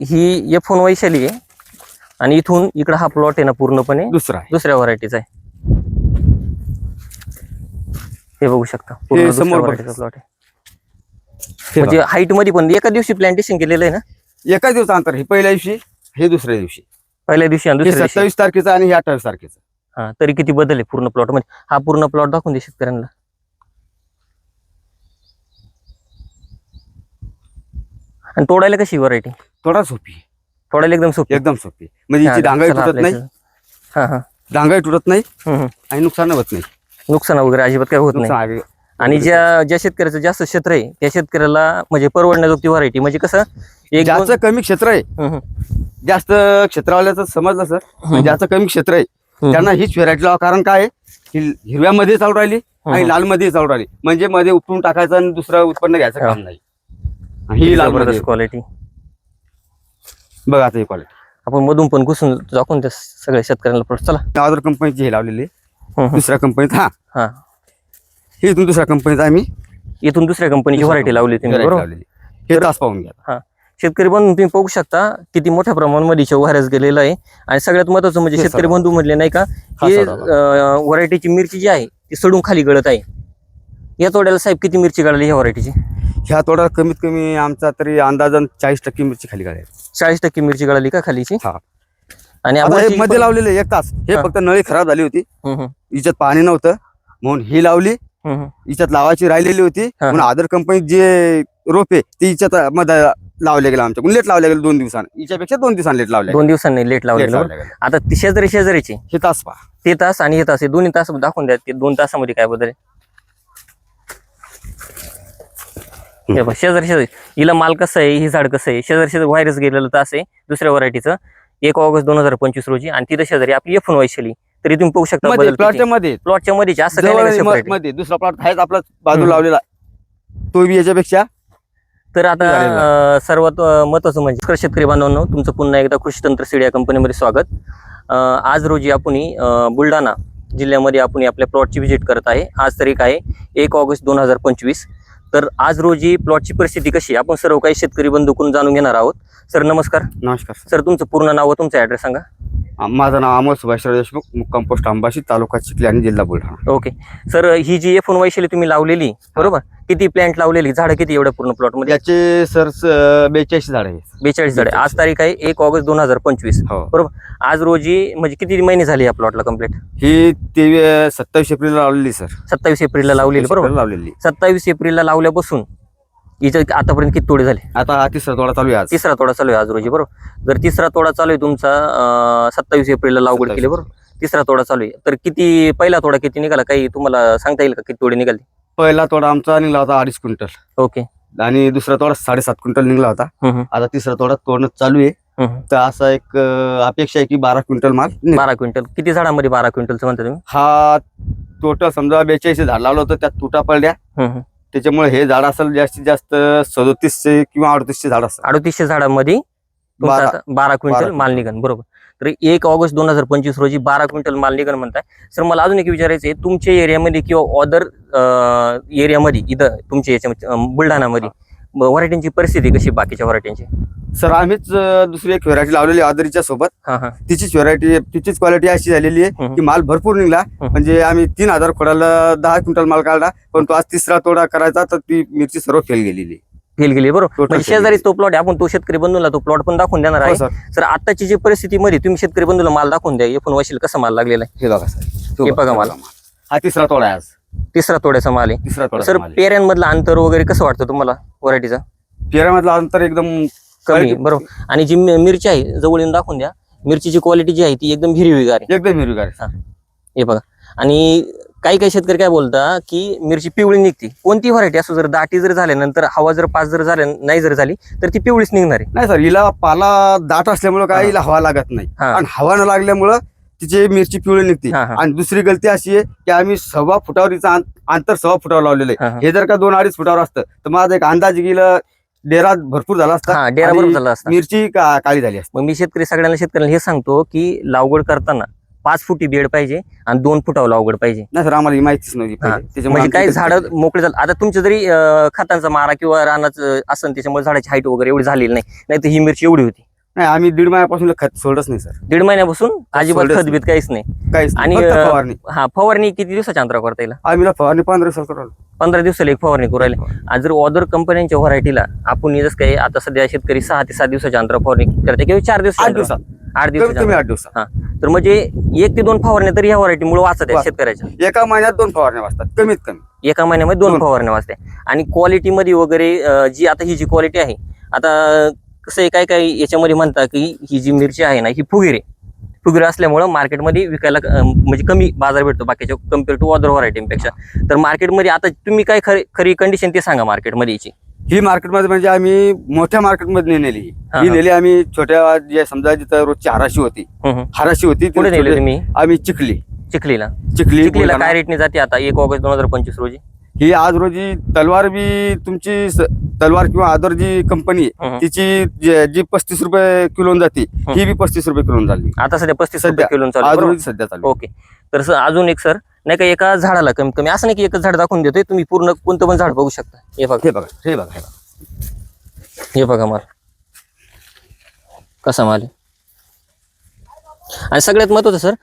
ही F one Vaishali आहे. आणि इथून इकडं हा प्लॉट आहे ना पूर्णपणे. दुसरा आहे. दुसऱ्या व्हरायटीचा आहे. हे बघू शकता. पूर्ण हे दुसऱ्या समोर व्हरायटीचा बघ. प्लॉट आहे. हे म्हणजे हाईटमध्ये पण एका दिवशी प्लांटेशन केलेलं आहे ना? बघा. एकाच दिवस अंतर हे पहिल्या दिवशी हे दुसऱ्या दिवशी. पहिल्या दिवशी आणि हे दुसऱ्या दिवशी. सत्तावीस तारखेचा आणि हे अठ्ठावीस तारखेचा. हा तरी किती बदल आहे पूर्ण प्लॉटमध्ये? हा पूर्ण प्लॉट दाखवून दे शेतकऱ्यांना. आणि तोडायला कशी व्हरायटी थोडा सोपी आहे. तोडायला एकदम सोपी एकदम सोपी आहे. म्हणजे हा, हिची डांगाई चला तुटत नाही हा हा डांगाई तुटत नाही हम्म, हम्म. आणि नुकसान होत नाही नुकसान वगैरे अजिबात काय होत नाही नुकसान. आणि ज्या ज्या शेतकऱ्याचं जास्त क्षेत्र आहे त्या शेतकऱ्याला म्हणजे परवडण्याजोगती व्हरायटी म्हणजे कसं एक दोन- ज्याचं कमी क्षेत्र आहे हम्म, हम्म. जास्त क्षेत्रवाल्याचं समजलं सर ज्याचं कमी क्षेत्र आहे. त्यांना हीच व्हेरायटी लावा कारण काय आहे? ही हिरव्यामध्ये चालू राहिली आणि. लाल मध्ये चालू राहिली म्हणजे मध्ये उपटून टाकायचं आणि दुसरं उत्पन्न घ्यायचं काम नाही ही लाल मध्ये जबरदस्त क्वालिटी बघा आता ही क्वालिटी आपण मधून पण घुसून दाखवून त्या सगळ्या शेतकऱ्यांना पडत चला. अदर कंपनीची हे लावलेली. दुसऱ्या कंपनीत हा हा. हे इथून दुसऱ्या कंपनीत आम्ही इथून दुसऱ्या कंपनीची व्हरायटी लावली तुम्ही variety बरोबर? लावलेली. हे तास पाहून घ्या. हा. शेतकरी बंधू तुम्ही बघू शकता किती मोठ्या प्रमाणामध्ये व्हायरस गेलेला आहे. आणि सगळ्यात महत्वाचं म्हणजे हे शेतकरी सडा. बंधू म्हणले नाही का हा हे सडा. व्हरायटीची मिरची जी आहे ती सडून खाली गळत आहे. या तोड्याला साहेब किती मिरची गळाली ह्या व्हरायटीची ह्या तोडा कमीत कमी आमचा तरी अंदाजन चाळीस टक्के मिरची खाली काढायची चाळीस टक्के मिरची गळाली का खालीची? हा. आणि आता हे मध्ये लावलेले एक तास. हे. फक्त नळी खराब झाली होती. हिच्यात पाणी नव्हतं. म्हणून ही लावली. हिच्यात लावायची राहिलेली होती. म्हणून अदर कंपनीत जे रोपे ते हिच्यात मध्ये लावले गेले आमच्याकडून लेट लावले गेले दोन दिवसांनी. हिच्यापेक्षा दोन दिवसांनी लेट लावले दोन दिवसांनी लेट? लावले. आता शेजारी शेजारीची. हे तास पहा. ते तास आणि हे तास हे दोन्ही तास दाखवून द्या ते दोन तासामध्ये काय बदल आहे हे बघ, शेजारी शेजारी. हिला माल कसं आहे ही झाड कसं आहे शेजारी शेजारी व्हायरस गेलेलं तास आहे. दुसऱ्या व्हरायटीचं. एक ऑगस्ट दोन हजार पंचवीस रोजी आणि तिथं शेजारी आपली एफून वैशाली. तरी तुम्ही पाहू शकता मध्ये बदल प्लॉटच्या मध्ये. प्लॉटच्या मध्ये असं काही जवळ नाही म- separate. मध्ये. दुसरा प्लॉट आहेच आपला बाजू हम्म. लावलेला. तो बी याच्यापेक्षा तर आता झालेलं. अं, सर्वात अं, महत्वाचं म्हणजे नमस्कार शेतकरी बांधवांनो तुमचं पुन्हा एकदा कृषी तंत्र सीड या कंपनीमध्ये स्वागत. अं, आज रोजी आपण अं, बुलढाणा जिल्ह्यामध्ये आपण आपल्या प्लॉटची व्हिजिट करत आहे. आज तारीख आहे एक ऑगस्ट दोन हजार पंचवीस. तर आज रोजी प्लॉटची परिस्थिती कशी आहे? आपण सर्व काही शेतकरी बंधूकडून जाणून घेणार आहोत. सर नमस्कार. नमस्कार सर. तुमचं पूर्ण नाव व तुमचा ऍड्रेस सांगा. माझं नाव अमोल सुभाषराव देशमुख मुक्काम पोस्ट अंबाशी तालुका चिखली आणि जिल्हा बुलढाणा. ओके. सर ही जी एफ वैशाली तुम्ही लावलेली बरोबर? किती प्लॅन्ट लावलेली? झाडं किती एवढ्या पूर्ण प्लॉटमध्ये याचे सर बेचाळीस झाड आहे बेचाळीस झाडे. आज तारीख आहे एक ऑगस्ट दोन हजार पंचवीस. हो. बरोबर? आज रोजी म्हणजे किती महिने झाले या प्लॉटला कंप्लीट ही तेवी सत्तावीस एप्रिल लावलेली सर. सत्तावीस एप्रिलला लावलेली बरोबर? लावलेली. सत्तावीस एप्रिलला लावल्यापासून हिचं आतापर्यंत किती तोडे झाले? आता हा तिसरा तोडा चालू आहे आज. तिसरा तोडा चालू आहे आज रोजी बरोबर? जर तिसरा तोडा चालू आहे तुमचा सत्तावीस एप्रिलला लागवड 27. केली बरोबर? तिसरा तोडा चालू आहे. तर किती पहिला तोडा किती निघाला? काही तुम्हाला सांगता येईल का किती तोडे निघाले? पहिला तोडा आमचा निघला होता अडीच क्विंटल. ओके. आणि दुसरा तोडा साडेसात क्विंटल निघला होता. हम्म, आता तिसरा तोडा तोडणं चालू आहे. हम्म. तर असा एक अं, अपेक्षा आहे की बारा क्विंटल माल निघेल. बारा क्विंटल. किती झाडामध्ये बारा क्विंटलचं म्हणता तुम्ही? हा टोटल समजा बेचाळीस झाड लावलं होतं त्यात तुटा पडल्या. हम्म. त्याच्यामुळे हे झाड असेल जास्तीत जास्त सदोतीसशे किंवा अडतीसशे झाड असतात अडतीसशे झाडामध्ये बारा. क्विंटल बारा माल निघन बरोबर. तर एक ऑगस्ट दोन हजार पंचवीस रोजी बारा क्विंटल माल निघन म्हणताय. सर मला अजून एक विचारायचं आहे. तुमच्या एरियामध्ये किंवा अदर एरियामध्ये इथं तुमच्या याच्यामध्ये बुलढाणामध्ये व्हरायटींची परिस्थिती कशी बाकीच्या व्हरायटींची सर आम्हीच अं, दुसरी एक व्हेरायटी लावलेली आदरीच्या सोबत. हा हा. तिचीच व्हेरायटी तिचीच क्वालिटी अशी झालेली आहे. की माल भरपूर निघला. हम्म. म्हणजे आम्ही तीन हजार खोडाला दहा क्विंटल माल काढला पण तो आज तिसरा तोडा करायचा तर ती मिरची सर्व फेल गेलेली फेल गेली बरोबर. Total म्हणजे fail शेजारी. तो प्लॉट आपण तो शेतकरी बंधूला तो प्लॉट पण दाखवून देणार हो आहे. सर. सर आताची जी परिस्थितीमध्ये तुम्ही शेतकरी बंधूला माल दाखवून द्या एकूण वशील कसा माल लागलेला आहे? हे बघा सर. हे बघा माल. हा तिसरा तोडा आहे आज. तिसरा तोड्याचा माल आहे. तिसरा सर पेऱ्यांमधलं अंतर वगैरे कसं वाटतं तुम्हाला व्हरायटीचा पेऱ्यामधला अंतर एकदम कमी quality- बरोबर. आणि जी मि- मिरची आहे जवळ येऊन दाखवून द्या. मिरचीची क्वालिटी जी आहे ती एकदम हिरवीगार आहे. एकदम हिरवीगार आहे. हे. बघा. आणि काही काही शेतकरी काय बोलता की मिरची पिवळी निघते. कोणती व्हरायटी असो जर दाटी जर झाल्यानंतर हवा जर पास जर झाल्या नाही जर झाली तर ती पिवळीच निघणार आहे. नाही सर हिला पाला दाट असल्यामुळे काय हा. हिला हवा लागत नाही. हा. आणि हवा न लागल्यामुळं तिची मिरची पिवळी निघते. हा, हा. आणि दुसरी गलती अशी आहे की आम्ही सव्वा फुटावर हिचं आं- अंतर सव्वा फुटावर लावलेलं हा, आहे हा. जर का दोन अडीच फुटावर असतं तर माझा एक अंदाज गेला डेरा भरपूर झाला असता हा डेरा आणि बरोबर झाला असता. मिरची का- काळी झाली असते. मग मी शेतकरी सगळ्यांना शेतकऱ्यांना हे सांगतो की लागवड करताना पाच फुटी बेड पाहिजे आणि दोन फुटावर लागवड पाहिजे. नाही सर आम्हाला ही माहितीच नव्हती हा. पहिले. त्याच्यामुळे म्हणजे आमची काही कधी- झाडं मोकळे झालं. आता तुमच्या जरी अं, खतांचा मारा किंवा रानाचं असन त्याच्यामुळे झाडाची हाईट वगैरे एवढी झालेली नाही. नाही तर ही मिरची एवढी होती. नाही आम्ही दीड महिन्यापासून खत सोडच नाही सर. दीड महिन्यापासून अजिबात सोडच खत बीत काहीच नाही. काहीच. आणि फक्त अं, फवारणी. हा फवारणी किती दिवसाच्या अंतरा करता येईल? आम्ही फवारणी पंधरा दिवसाला करू. पंधरा दिवसाला एक फवारणी करू राहिले. आणि जर अदर कंपन्यांच्या व्हरायटीला आपण जसं काही आता सध्या शेतकरी सहा ते सात दिवसाच्या अंतरा फवारणी करते किंवा चार दिवस आठ दिवसात. आठ कमीत दिवसाच्या कमी अंतरावर. आठ दिवसात. हा. तर म्हणजे एक ते दोन फवारण्या तरी ह्या व्हरायटीमुळे वाचत आहेत वाच- शेतकऱ्याच्या. एका महिन्यात दोन फवारण्या वाजतात कमीत कमी. एका महिन्यामध्ये दोन दोन. फवारण्या वाचते. आणि क्वालिटीमध्ये वगैरे अं, जी आता ही जी क्वालिटी आहे आता कसं आहे काय काय याच्यामध्ये म्हणतात की ही जी मिरची आहे ना ही फुगिरी फुगिरी असल्यामुळं मार्केटमध्ये विकायला म्हणजे कमी बाजार भेटतो बाकीच्या कंपेअर टू अदर व्हरायटीपेक्षा तर मार्केटमध्ये आता तुम्ही काय खरी खरी कंडिशन ते सांगा मार्केटमध्ये याची. ही मार्केटमध्ये म्हणजे आम्ही मोठ्या मार्केटमध्ये नेली ही. नेली आम्ही छोट्या जे समजा जिथं रोजची हाराशी होती. हाराशी होती कुठे नेले तुम्ही? आम्ही चिखली. चिखलीला. चिखली चिखलीला. काय रेटने जाते आता? एक ऑगस्ट दोन हजार पंचवीस रोजी? ही आज रोजी तलवार बी तुमची स- तलवार किंवा अदर जी कंपनी हम्म. तिची जे- जी पस्तीस रुपये किलोन जाते ही बी पस्तीस रुपये किलोन झाली आता सध्या पस्तीस सध्या. रुपये किलो चालू आज? रोजी सध्या चालू ओके तर सर अजून एक सर नाही का एका झाडाला कमी कमी असं नाही की एकच झाड दाखवून देतोय तुम्ही पूर्ण कोणतं पण झाड बघू शकता हे बघा हे बघा हे बघा हे बघा. हे बघा माल कसा माल आहे. आणि सगळ्यात महत्वाचं सर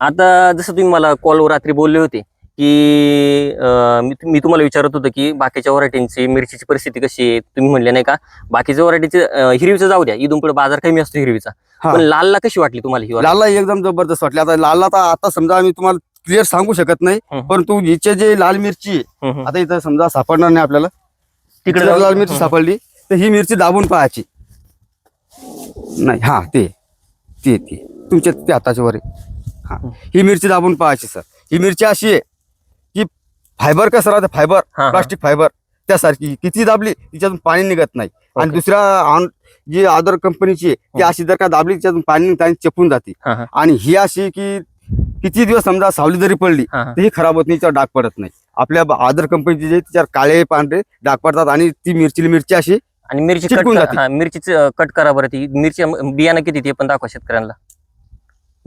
आता जसं तुम्ही मला कॉलवर रात्री बोलले होते की मी मी तुम्हाला विचारत होतो की बाकीच्या व्हरायटींची मिरचीची परिस्थिती कशी आहे तुम्ही म्हणले नाही का बाकीच्या व्हरायटीचे हिरवीचं जाऊ द्या इथून पुढे बाजार कमी असतो हिरवीचा हा. पण लालला कशी वाटली तुम्हाला ही variety? लालला एकदम जबरदस्त वाटली आता लालला तर आता समजा आम्ही तुम्हाला क्लिअर सांगू शकत नाही हम्म. परंतु हिचे जे लाल मिरची आहे हम्म, हम्म. आता इथं समजा सापडणार नाही आपल्याला तिकडे तिकडे लाल जाऊ- मिरची हम्म. सापडली तर ही मिरची दाबून पाहायची नाही हा ते ते ते तुमच्या ते हाताच्या वर आहे. हा ही मिरची दाबून पाहायची सर ही मिरची अशी आहे फायबर कसं राहतं फायबर हा, हा. प्लास्टिक फायबर त्यासारखी किती दाबली तिच्यातून पाणी निघत नाही आणि ओके. दुसऱ्या जी अदर कंपनीची आहे ती. अशी जर का दाबली तिच्यातून पाणी निघतं आणि चपून जाते हा, हा, आणि ही अशी की किती दिवस समजा सावली जरी पडली हा, हा. तर ही खराब होत नाही तिच्यावर डाग पडत नाही आपल्या अदर कंपनीची जे तिच्यावर काळे पांढरे डाग पडतात आणि ती मिरची मिरची अशी आणि मिरची कट चिटकून जाते. हा मिरचीचं कट करा बरं ती मिरची बियाणं किती ते पण दाखवा शेतकऱ्यांना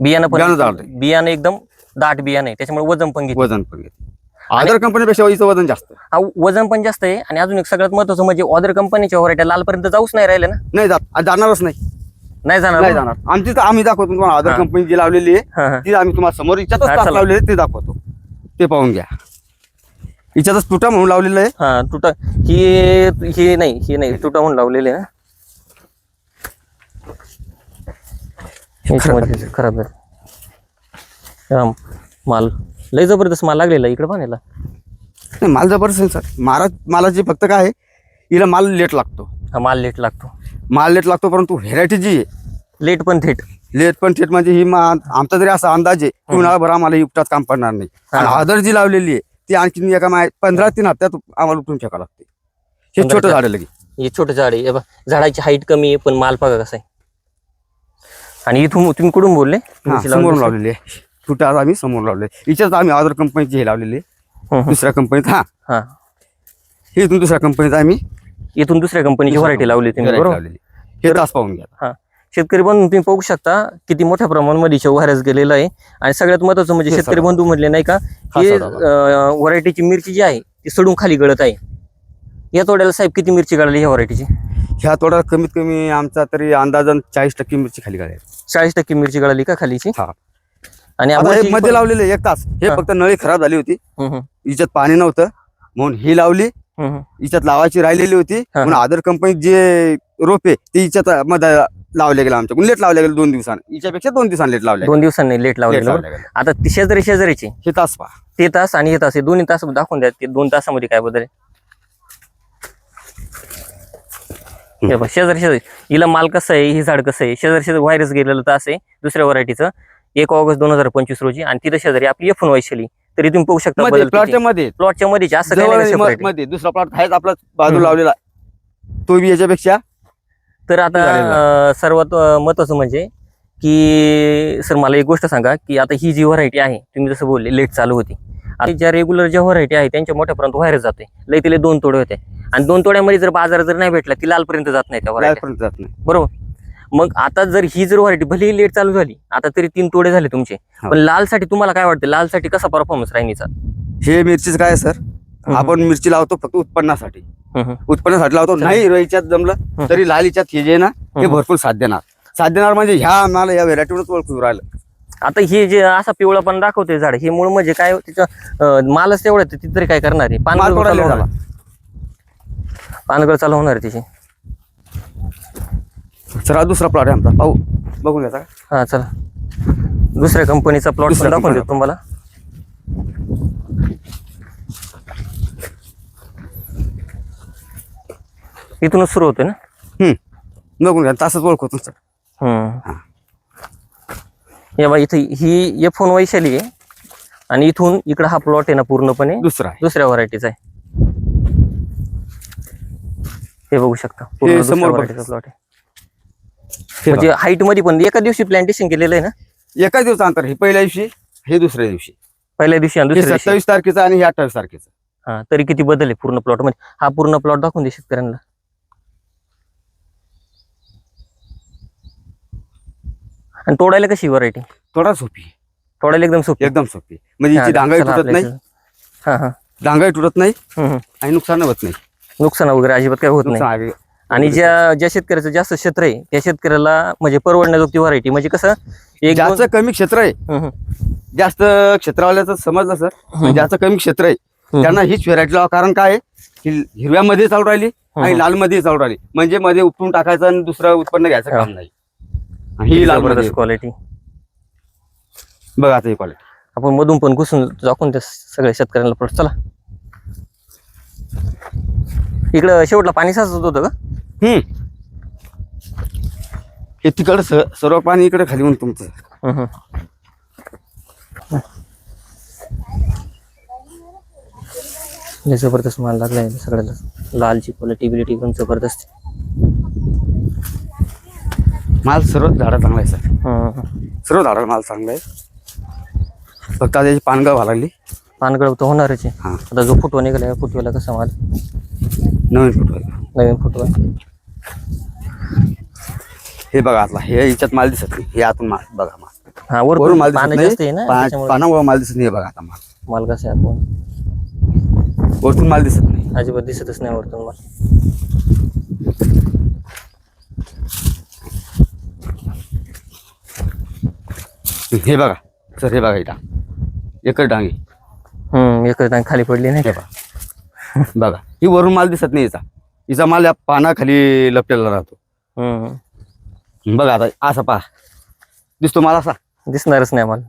बियाणं बियाणं पण. बियाणं एकदम दाट बियाणं आहे त्याच्यामुळे वजन पण घेते वजन पण घेते अदर कंपनीपेक्षा हिचं वजन जास्त. हा वजन पण जास्त आहे. आणि अजून एक सगळ्यात महत्वाचं म्हणजे ऑदर कंपनीच्या व्हरायटी लालपर्यंत जाऊच नाही राहिले ना? नाही जात. जाणारच नाही. नाही जाणार नाही जाणार. आमची तर आम्ही दाखवतो तुम्हाला अदर. कंपनी जी लावलेली आहे हा. ती आम्ही तुम्हाला समोर हा, हिच्यातच तास चला. लावलेले आहे, ते दाखवतो. ते पाहून घ्या. हिच्यातच तुटा म्हणून लावलेलं आहे. हा तुटा. ही ही नाही ही नाही. तुटा म्हणून लावलेले ना? याच्यामध्ये खराब आहे. हा, माल. लय जबरदस्त माल लागलेला इकडे पाण्याला नाही, माल जबरदस्त आहे सर? मारा मालाची फक्त काय आहे हिला माल लेट लागतो. हा माल लेट लागतो. माल लेट लागतो परंतु व्हेरायटी जी आहे लेट पण थेट. लेट पण थेट म्हणजे ही मा आमचा जरी असा अंदाज आहे की उन्हाळाभर आम्हाला उपटात काम पडणार नाही. आणि. अदर जी लावलेली आहे ती आणखी एका मा पंधरा तीन हप्त्यात आम्हाला उठून फेकावं लागते. हे पंधरा छोटं झाड लगे. हे छोटं झाड आहे. हे बघ, झाडाची हाईट कमी आहे पण माल बघा कसा आहे. आणि इथून तुम्ही कुठून बोलले? हा समोरून लावलेली आहे. तुटा आज आम्ही समोर लावले. हिच्यात आम्ही अदर कंपनीची हे लावलेली. दुसऱ्या कंपनीत हा. हा. हे इथून दुसऱ्या कंपनीत आम्ही इथून दुसऱ्या कंपनीची व्हरायटी लावली तुम्ही variety बरोबर? लावलेली. हे तास पाहून घ्या. हा. शेतकरी बंधू तुम्ही पाहू शकता किती मोठ्या प्रमाणामध्ये व्हायरस गेलेला आहे. आणि सगळ्यात महत्वाचं म्हणजे शेतकरी. बंधू म्हटले नाही का हा. व्हरायटीची मिरची जी आहे ती सडून खाली गळत आहे. या तोड्याला साहेब किती मिरची गळाली ह्या व्हरायटीची? ह्या तोडा कमीत कमी आमचा तरी अंदाजन चाळीस टक्के मिरची खाली काढायला चाळीस टक्के मिरची गळाली का खालीची? हा. आणि आता हे मध्ये लावलेले एक तास. हे. फक्त नळी खराब झाली होती. हिच्यात पाणी नव्हतं. म्हणून ही लावली. हिच्यात लावायची राहिलेली होती. म्हणून अदर कंपनीत जे रोपे ते हिच्यात मध्ये लावले गेले आमच्याकडून. लेट लावले गेले दोन दिवसांनी. हिच्यापेक्षा दोन दिवसांनी लेट लावले दोन दिवसांनी लेट लावले. आता शेजारी शेजारीची. हे तास पहा. ते तास आणि हे तास हे दोन्ही तास दाखवून द्या. ते दोन तासामध्ये काय बदल आहे. शेजारी शेजारी. हिला माल कसं आहे ही झाड कसं आहे? शेजारी शेजारी व्हायरस गेलेलं तास आहे दुसऱ्या व्हरायटीचं. एक ऑगस्ट दोन हजार पंचवीस रोजी. आणि तिथं शेजारी आपली एफ वैशाली. तरी तुम्ही पाहू शकता मध्ये बदल प्लॉटच्या मध्ये. प्लॉटच्या मध्ये असं काही जवळ नाही म- separate. मध्ये. दुसरा प्लॉट आहेच आपला बाजू हम्म. लावलेला. तो बी याच्यापेक्षा तर आता झालेलं. अं, सर्वात अं, महत्वाचं म्हणजे की सर मला एक गोष्ट सांगा की आता ही जी व्हरायटी आहे तुम्ही जसं बोलले लेट चालू होती. आता ज्या रेग्युलर ज्या व्हरायटी आहे त्यांच्या मोठ्यापर्यंत व्हायरस जाते लई तिले दोन तोडे होते. आणि दोन तोड्यामध्ये जर बाजार जर नाही भेटला ती लालपर्यंत जात नाही त्या व्हरायटी लालपर्यंत जात नाही. बरोबर? मग आता जर ही जर व्हरायटी भलेही लेट चालू झाली आता तरी तीन तोडे झाले तुमचे. पण लालसाठी तुम्हाला काय वाटतं? लालसाठी कसा परफॉर्मन्स राहिनीचा? हे मिरचीच काय सर? आपण मिरची लावतो फक्त उत्पन्नासाठी. उत्पन्नासाठी लावतो नाही हिरव्याच्यात जमलं तरी लाल याच्यात हे जे ना हे. भरपूर साथ देणार. साथ देणार म्हणजे ह्या आम्हाला या व्हेरायटीवरच ओळखून राहिलं. आता हे जे असा पिवळा पण दाखवते झाड हे मूळ म्हणजे काय तिचं अं, मालच तेवढं तरी काय करणार आहे? पानगळ चालू होणार पानगळ चालू होणार सर दुसरा प्लॉट आहे आमचा. पाहू. बघून घ्यायचा का? हा चला. दुसऱ्या कंपनीचा प्लॉट दुसऱ्या दाखवून देतो तुम्हाला. इथूनच सुरू होते ना? हम्म. बघून घ्या तासच ओळखतो तुमचं. हम्म. हे. बा इथे ही एफ फोन वैशाली आहे. आणि इथून इकडं हा प्लॉट आहे ना पूर्णपणे. दुसरा आहे. दुसऱ्या व्हरायटीचा आहे. हे बघू शकता. पूर्ण हे दुसऱ्या समोर व्हरायटीचा बघ. प्लॉट आहे. म्हणजे हाईटमध्ये पण एका दिवशी प्लांटेशन केलेलं आहे ना. एकाच दिवस अंतर हे पहिल्या दिवशी हे दुसऱ्या दिवशी. पहिल्या दिवशी आणि दुसऱ्या दिवशी. सत्तावीस तारखेचा आणि हे अठ्ठावीस तारखेचा. हा तरी किती बदल आहे पूर्ण प्लॉटमध्ये? हा पूर्ण प्लॉट दाखवून दे शेतकऱ्यांना. आणि तोडायला कशी व्हरायटी थोडा सोपी. तोडायला एकदम सोपी एकदम सोपी. म्हणजे डांगाई तुटत नाही. हा हा. डांगाई तुटत नाही. आणि नुकसान होत नाही. नुकसान वगैरे अजिबात काही होत नाही. आणि ज्या ज्या शेतकऱ्याचं जास्त क्षेत्र आहे त्या शेतकऱ्याला म्हणजे परवडण्याजोगती व्हरायटी म्हणजे कसं एक दोन- ज्याचं कमी क्षेत्र आहे. जास्त क्षेत्रवाल्याचं समजलं सर. ज्याचं कमी क्षेत्र आहे. त्यांना हीच व्हेरायटी लावा कारण काय आहे? की हिरव्यामध्ये चालू राहिली आणि लाल मध्ये चालू राहिली. म्हणजे मध्ये उपटून टाकायचं आणि दुसरं उत्पन्न घ्यायचं काम नाही. ही लाल मध्ये जबरदस्त क्वालिटी बघा आता ही क्वालिटी आपण मधून पण घुसून दाखवून त्या सगळ्या शेतकऱ्यांना प्लॉट चला. इकडं शेवटला पाणी साचत होतं का? हे तिकडं स- सर्व पाणी इकडे खाली म्हणून तुमचं. लय जबरदस्त माल लागलाय सगळ्याला. लालची क्वालिटी बिलिटी पण जबरदस्त. माल सर्व झाडं चांगला आहे सर. सर्व झाडाला माल चांगला आहे. फक्त आता याची पानगाव व्हायला लागली पानगळ तर होणारच आहे. हा. आता जो फुटवा निघाला फुटव्याला कसा माल? नवीन फुटवा. नवीन फुटवा. हे बघा आतला हे याच्यात माल दिसत नाही. हे आतून माल बघा माल. हा वरून माल पानं दिसत जास्त आहे नाही पा- त्याच्यामुळे पानामुळे माल दिसत नाही हे बघा आता माल. माल कसा आहे आतून वरतून माल दिसत नाही. अजिबात दिसतच नाही वरतून माल. हे बघा सर हे बघा इथं. एकच डांगी. हम्म एकच डाग खाली पडली नाही. हे बघा. बघा ही वरून माल दिसत नाही हिचा हिचा माल या पानाखाली लपटेला राहतो. हम्म. बघा आता असा पहा. दिसतो माल असा? दिसणारच नाही माल.